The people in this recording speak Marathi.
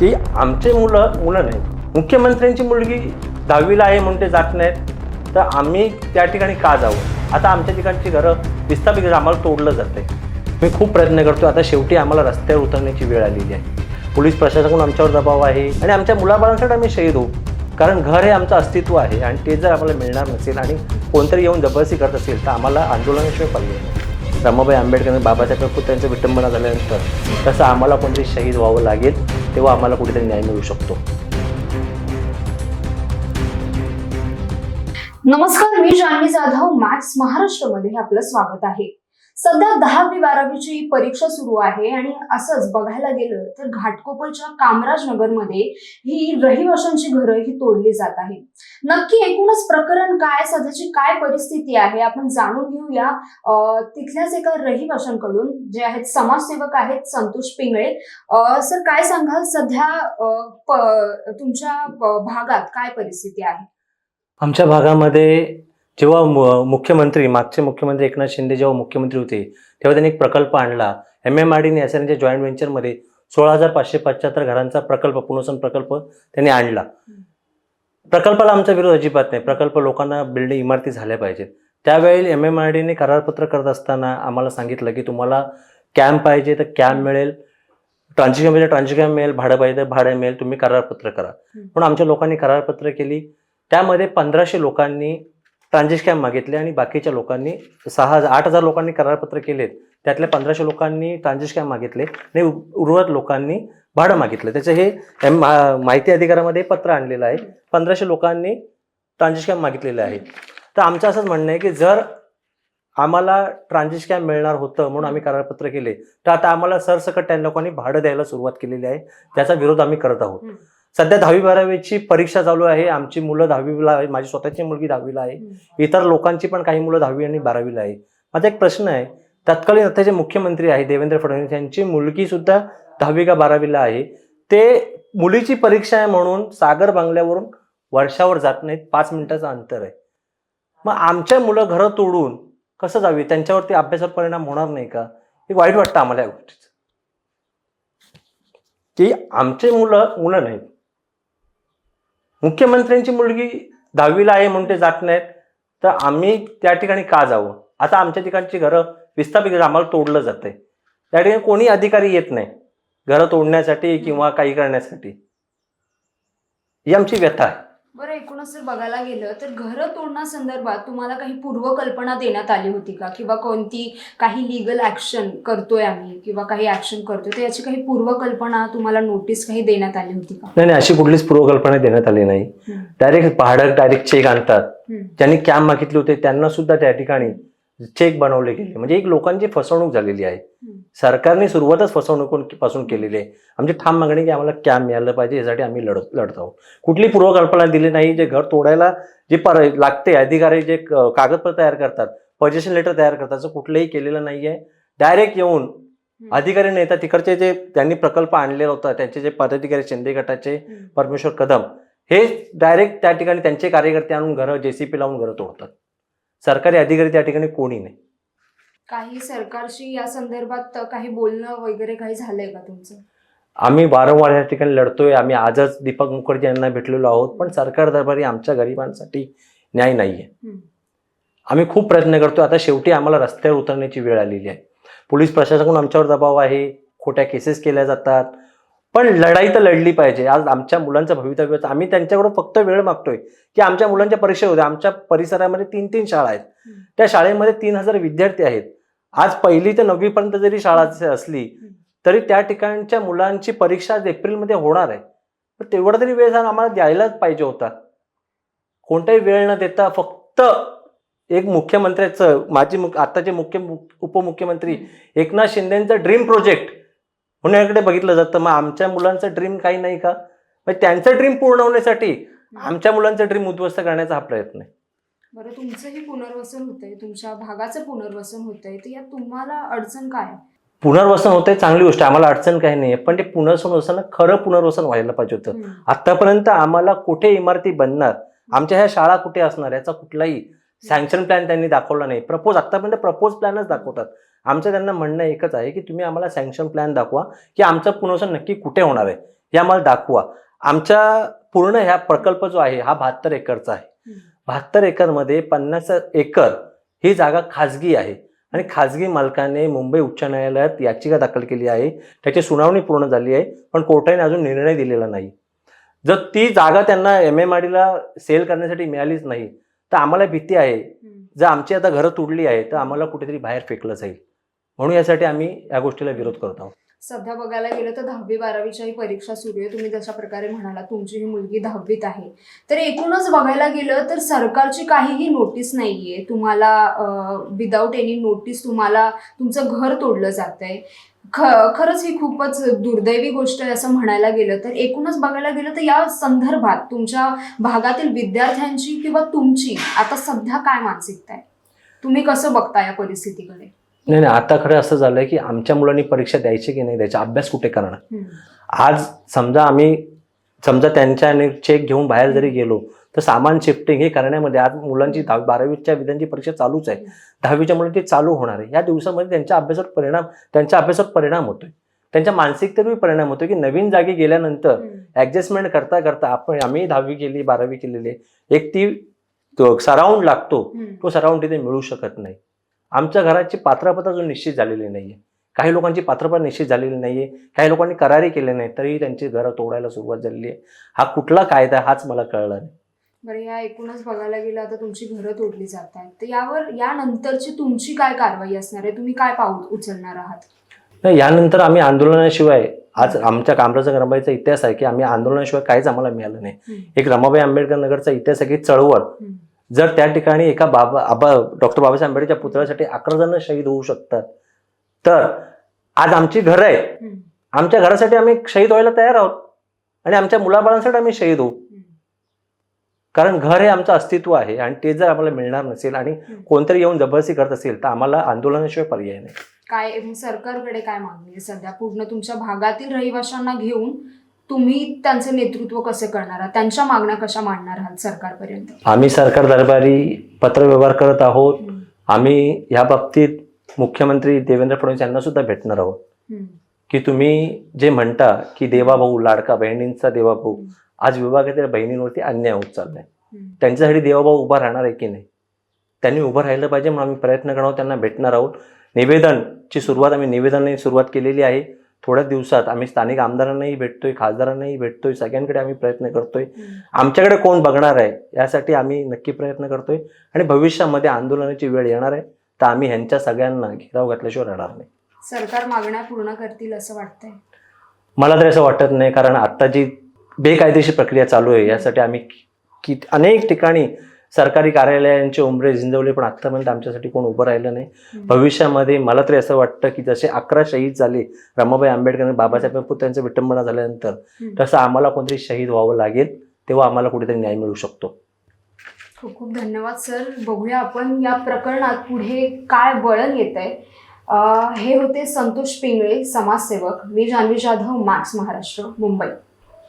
की आमचे मुलं मुलं नाहीत. मुख्यमंत्र्यांची मुलगी दहावीला आहे म्हणून ते जात नाहीत. तर आम्ही त्या ठिकाणी का जावं आता आमच्या ठिकाणची घरं विस्थापित आम्हाला तोडलं जाते मी खूप प्रयत्न करतो. आता शेवटी आम्हाला रस्त्यावर उतरण्याची वेळ आलेली आहे. पोलीस प्रशासनाकडून आमच्यावर दबाव आहे आणि आमच्या मुलाबाळांसाठी आम्ही शहीद होऊ. कारण घर हे आमचं अस्तित्व आहे आणि ते जर आम्हाला मिळणार नसेल आणि कोणतरी येऊन जबरदस्ती करत असेल तर आम्हाला आंदोलनाशिवाय पर्याय रमाबाई आंबेडकर आणि बाबासाहेब पुतळ्यांचं विटंबना झाल्यानंतर तसं आम्हाला कोणतरी शहीद व्हावं लागेल. तेव्हा आम्हाला कुठेतरी न्याय मिळू शकतो. नमस्कार मी जान्हवी जाधव मॅथ्स महाराष्ट्रमध्ये आपलं स्वागत आहे. सध्या दहावी बारावीची परीक्षा सुरू आहे आणि असंच बघायला गेलं तर घाटकोपरच्या कामराजनगरमध्ये ही रहिवाशांची घरं ही तोडली जात आहे. नक्की एकूणच प्रकरण काय सध्याची काय परिस्थिती आहे? आपण जाणून घेऊया. तिथल्याच एका रहिवाशांकडून जे आहेत समाजसेवक आहेत संतोष पिंगळे. सर काय सांगाल? सध्या तुमच्या भागात काय परिस्थिती आहे? आमच्या भागामध्ये जेव्हा मुख्यमंत्री मागचे मुख्यमंत्री एकनाथ शिंदे जेव्हा मुख्यमंत्री होते तेव्हा त्यांनी एक प्रकल्प आणला. एम एम आर डीने एस एन जॉईंट व्हेंचरमध्ये सोळा हजार पाचशे पंच्याहत्तर घरांचा प्रकल्प पुनर्वसन प्रकल्प त्यांनी आणला. प्रकल्पाला आमचा विरोध अजिबात नाही. प्रकल्प लोकांना बिल्डिंग इमारती झाल्या पाहिजेत. त्यावेळी एम एम आर डीने करारपत्र करत असताना आम्हाला सांगितलं की तुम्हाला कॅम्प पाहिजे तर कॅम्प मिळेल. ट्रान्झिशन पाहिजे ट्रान्झिशन मिळेल भाडं पाहिजे तर भाडं मिळेल. तुम्ही करारपत्र करा. पण आमच्या लोकांनी करारपत्र केली. त्यामध्ये पंधराशे लोकांनी ट्रान्झिश कॅम्प मागितले आणि बाकीच्या लोकांनी सहा हजार आठ हजार लोकांनी करारपत्र केलेत. त्यातल्या पंधराशे लोकांनी ट्रान्झिश कॅम्प मागितले. आणि उर्वरित लोकांनी भाडं मागितलं. त्याचं हे माहिती अधिकारामध्ये पत्र आणलेलं आहे. पंधराशे लोकांनी ट्रान्झिश कॅम्प मागितलेले आहे तर आमचं असंच म्हणणं आहे की जर आम्हाला ट्रान्झिश कॅम्प मिळणार होतं म्हणून आम्ही करारपत्र केले तर आता आम्हाला सरसकट त्या लोकांनी भाडं द्यायला सुरुवात केलेली आहे. त्याचा विरोध आम्ही करत आहोत. सध्या दहावी बारावीची परीक्षा चालू आहे. आमची मुलं दहावीला आहे. माझी स्वतःची मुलगी दहावीला आहे. इतर लोकांची पण काही मुलं दहावी आणि बारावीला आहे. माझा एक प्रश्न आहे तत्कालीन आताचे मुख्यमंत्री आहे देवेंद्र फडणवीस यांची मुलगी सुद्धा दहावी का बारावीला आहे. ते मुलीची परीक्षा आहे म्हणून सागर बंगल्यावरून वर्षावर जात नाहीत. पाच मिनिटाचं अंतर आहे. मग आमच्या मुलं घरं तोडून कसं जावी? त्यांच्यावरती अभ्यासावर परिणाम होणार नाही का? हे वाईट वाटतं आम्हाला या गोष्टीचं. की आमचे मुलं मुलं नाहीत. मुख्यमंत्र्यांची मुलगी दहावीला आहे म्हणून ते जात नाहीत. तर आम्ही त्या ठिकाणी का जावं? आता आमच्या ठिकाणची घरं विस्थापित आम्हाला तोडलं जातंय. त्या ठिकाणी कोणी अधिकारी येत नाही. घरं तोडण्यासाठी किंवा काही करण्यासाठी. ही आमची व्यथा आहे. बरं एकूणच जर बघायला गेलं तर घरं तोडण्यासंदर्भात तुम्हाला काही पूर्वकल्पना देण्यात आली होती का? किंवा कोणती काही लिगल ऍक्शन करतोय आम्ही किंवा काही ऍक्शन करतोय तर याची काही पूर्वकल्पना तुम्हाला नोटीस काही देण्यात आली होती का? नाही नाही अशी कुठलीच पूर्वकल्पना देण्यात आली नाही. डायरेक्ट भाडं डायरेक्ट चेक आणतात. ज्यांनी कॅम्प मागितले होते त्यांना सुद्धा त्या ठिकाणी चेक बनवले गेले. म्हणजे एक लोकांची फसवणूक झालेली आहे. सरकारने सुरुवातच फसवणुकीपासून केलेली आहे. आमची ठाम मागणी की आम्हाला कॅम्प मिळालं पाहिजे यासाठी आम्ही लढत लढत आहोत. कुठली पूर्वकल्पना दिली नाही जे घर तोडायला जे पर लागते अधिकारी जे कागदपत्र तयार करतात पोझिशन लेटर तयार करतात असं कुठलंही केलेलं नाही आहे. डायरेक्ट येऊन अधिकारी नेता तिकडचे जे त्यांनी प्रकल्प आणलेला होता त्यांचे जे पदाधिकारी शिंदे गटाचे. परमेश्वर कदम हे डायरेक्ट त्या ठिकाणी त्यांचे कार्यकर्ते आणून घरं जेसीपी लावून घरं तोडतात. सरकारी अधिकारी त्या ठिकाणी कोणी नाही. काही सरकारशी या संदर्भात काही बोलणं वगैरे काही झालंय का तुमचं? आम्ही वारंवार या ठिकाणी लढतोय. आम्ही आजच दीपक मुखर्जी यांना भेटलेलो आहोत पण सरकार दरबारी आमच्या गरिबांसाठी न्याय नाहीये. आम्ही खूप प्रयत्न करतोय. आता शेवटी आम्हाला रस्त्यावर उतरण्याची वेळ आलेली आहे. पोलीस प्रशासनाकडून आमच्यावर दबाव आहे. खोट्या केसेस केल्या जातात. पण लढाई तर लढली पाहिजे. आज आमच्या मुलांचं भवितव्य आम्ही त्यांच्याकडून फक्त वेळ मागतोय की आमच्या मुलांच्या परीक्षा होत्या आमच्या परिसरामध्ये तीन तीन शाळा आहेत. त्या शाळेमध्ये तीन हजार विद्यार्थी आहेत. आज पहिली ते नववी पर्यंत जरी शाळा असली तरी त्या ठिकाणच्या मुलांची परीक्षा आज एप्रिलमध्ये होणार आहे. पण तेवढा तरी वेळ आम्हाला द्यायलाच पाहिजे होता. कोणताही वेळ न देता फक्त एक मुख्यमंत्र्याचं माजी मुख आताचे मुख्य उपमुख्यमंत्री एकनाथ शिंदेचं ड्रीम प्रोजेक्ट होण्याकडे बघितलं जातं. मग आमच्या मुलांचं ड्रीम काही नाही का? मग त्यांचं ड्रीम पूर्ण होण्यासाठी आमच्या मुलांचं ड्रीम उद्ध्वस्त करण्याचा हा प्रयत्न आहे. बरं तुमचंही पुनर्वसन होतंय तुमच्या भागाचं पुनर्वसन होतंय तर यात तुम्हाला अडचण काय? पुनर्वसन होतंय चांगली गोष्ट आहे, आम्हाला अडचण काही नाही पण ते पुनर्वसन ना खरं पुनर्वसन व्हायला पाहिजे होतं. आतापर्यंत आम्हाला कुठे इमारती बनणार? आमच्या ह्या शाळा कुठे असणार? याचा कुठलाही सँक्शन प्लॅन त्यांनी दाखवला नाही. प्रपोज आतापर्यंत प्रपोज प्लॅनच दाखवतात. आमचं त्यांना म्हणणं एकच आहे की तुम्ही आम्हाला सँक्शन प्लॅन दाखवा की आमचं पुनर्वसन नक्की कुठे होणार आहे. हे आम्हाला दाखवा. आमच्या पूर्ण ह्या प्रकल्प जो आहे हा बहात्तर एकरचा आहे. बहात्तर एकरमध्ये पन्नास एकर ही जागा खाजगी आहे. आणि खाजगी मालकाने मुंबई उच्च न्यायालयात याचिका दाखल केली आहे. त्याची सुनावणी पूर्ण झाली आहे पण कोर्टाने अजून निर्णय दिलेला नाही. जर ती जागा त्यांना एम एम सेल करण्यासाठी मिळालीच नाही तर आम्हाला भीती आहे. जर आमची आता घरं तुडली आहे तर आम्हाला कुठेतरी बाहेर फेकलं जाईल. म्हणून यासाठी आम्ही या गोष्टीला विरोध करत आहोत. सध्या बघायला गेलं तर दहावी बारावीच्याही परीक्षा सुरू आहे. तुम्ही जशा प्रकारे म्हणाला तुमची ही मुलगी दहावीत आहे. तर एकूणच बघायला गेलं तर सरकारची काहीही नोटीस नाहीये. तुम्हाला विदाऊट एनी नोटीस तुम्हाला तुमचं घर तोडलं जात आहे ख खरंच ही खूपच दुर्दैवी गोष्ट आहे असं म्हणायला गेलं तर. एकूणच बघायला गेलं तर या संदर्भात तुमच्या भागातील विद्यार्थ्यांची किंवा तुमची आता सध्या काय मानसिकता आहे? तुम्ही कसं बघता या परिस्थितीकडे? नाही नाही आता खरं असं झालंय की आमच्या मुलांनी परीक्षा द्यायची की नाही द्यायची अभ्यास कुठे करणार. आज समजा आम्ही समजा त्यांच्या चेक घेऊन बाहेर जरी गेलो तर सामान शिफ्टिंग हे करण्यामध्ये आज मुलांची दहावी बारावीच्या विद्यार्थी परीक्षा चालूच आहे दहावीच्या मुलांची चालू होणार आहे या दिवसामध्ये त्यांच्या अभ्यासावर परिणाम त्यांच्या अभ्यासावर परिणाम होतोय त्यांच्या मानसिकतेवरही परिणाम होतोय की नवीन जागी गेल्यानंतर. ऍडजस्टमेंट करता करता आपण आम्ही दहावी केली बारावी केलेली. एक ती सराउंड लागतो. तो सराउंड तिथे मिळू शकत नाही आमच्या घराची पात्रपता अजून निश्चित झालेली नाहीये. काही लोकांची पात्रपता निश्चित झालेली नाहीये. काही लोकांनी करारी केले नाही तरीही त्यांची घरं तोडायला सुरुवात झालेली आहे. हा कुठला कायदा आहे हाच मला कळला नाही. बरं या एकूणच बघायला गेलं आता तुमची घरं तोडली जात आहेत तर यावर यानंतरची तुमची काय कारवाई असणार आहे? तुम्ही काय पाऊल उचलणार आहात? नाही यानंतर आम्ही आंदोलनाशिवाय आज आमच्या कामराजा रमाबाईचा इतिहास आहे की आम्ही आंदोलनाशिवाय काहीच आम्हाला मिळालं नाही. एक रमाबाई आंबेडकर नगरचा इतिहास आहे की चळवळ. जर त्या ठिकाणी एका बाबा आबा डॉक्टर बाबासाहेब आंबेडकरच्या पुतळ्यासाठी अकरा जण शहीद होऊ शकतात. तर आज आमची घरं आहेत. हम्म. आमच्या घरासाठी आम्ही शहीद व्हायला तयार आहोत. आणि आमच्या मुलाबाळांसाठी आम्ही शहीद होऊ. कारण घर हे आमचं अस्तित्व आहे आणि ते जर आम्हाला मिळणार नसेल आणि कोणतरी येऊन जबरदस्ती करत असेल तर आम्हाला आंदोलनाशिवाय पर्याय नाही. काय सरकारकडे काय मागणी आहे सध्या? पूर्ण तुमच्या भागातील रहिवाशांना घेऊन तुम्ही त्यांचं नेतृत्व कसं करणार आहात? त्यांच्या मागण्या कशा मांडणार आहात सरकारपर्यंत? आम्ही सरकार दरबारी पत्रव्यवहार करत आहोत. आम्ही या बाबतीत मुख्यमंत्री देवेंद्र फडणवीस यांना सुद्धा भेटणार आहोत. की तुम्ही जे म्हणता की देवाभाऊ लाडका बहिणींचा देवाभाऊ आज विभागातील बहिणींवरती अन्याय होत चाललाय. त्यांच्यासाठी देवाभाऊ उभा राहणार आहे की नाही? त्यांनी उभं राहिलं पाहिजे म्हणून आम्ही प्रयत्न करणार आहोत त्यांना भेटणार आहोत. निवेदनची सुरुवात आम्ही निवेदनाने सुरुवात केलेली आहे. थोड्याच दिवसात आम्ही स्थानिक आमदारांनाही भेटतोय खासदारांनाही भेटतोय सगळ्यांकडे आम्ही प्रयत्न करतोय. आमच्याकडे कोण बघणार आहे यासाठी आम्ही नक्की प्रयत्न करतोय आणि भविष्यामध्ये आंदोलनाची वेळ येणार आहे तर आम्ही ह्यांच्या सगळ्यांना घेराव घातल्याशिवाय राहणार नाही सरकार मागण्या पूर्ण करतील असं वाटतंय मला तरी असं वाटत नाही कारण आता जी बेकायदेशीर प्रक्रिया चालू आहे यासाठी आम्ही की अनेक ठिकाणी सरकारी कार्यालयांचे उमरे झिंजवले पण आत्तापर्यंत आमच्यासाठी कोण उभं राहिलं नाही. भविष्यामध्ये मला तरी असं वाटतं की जसे अकरा शहीद झाले रमाबाई आंबेडकर आणि बाबासाहेब पुतळ्यांचं विटंबना झाल्यानंतर. तसं आम्हाला कोणतरी शहीद व्हावं लागेल तेव्हा आम्हाला कुठेतरी न्याय मिळू शकतो. खूप खूप धन्यवाद सर. बघूया आपण या प्रकरणात पुढे काय वळण येत आहे. हे होते संतोष पिंगळे समाजसेवक. मी जान्हवी जाधव मॅक्स महाराष्ट्र मुंबई.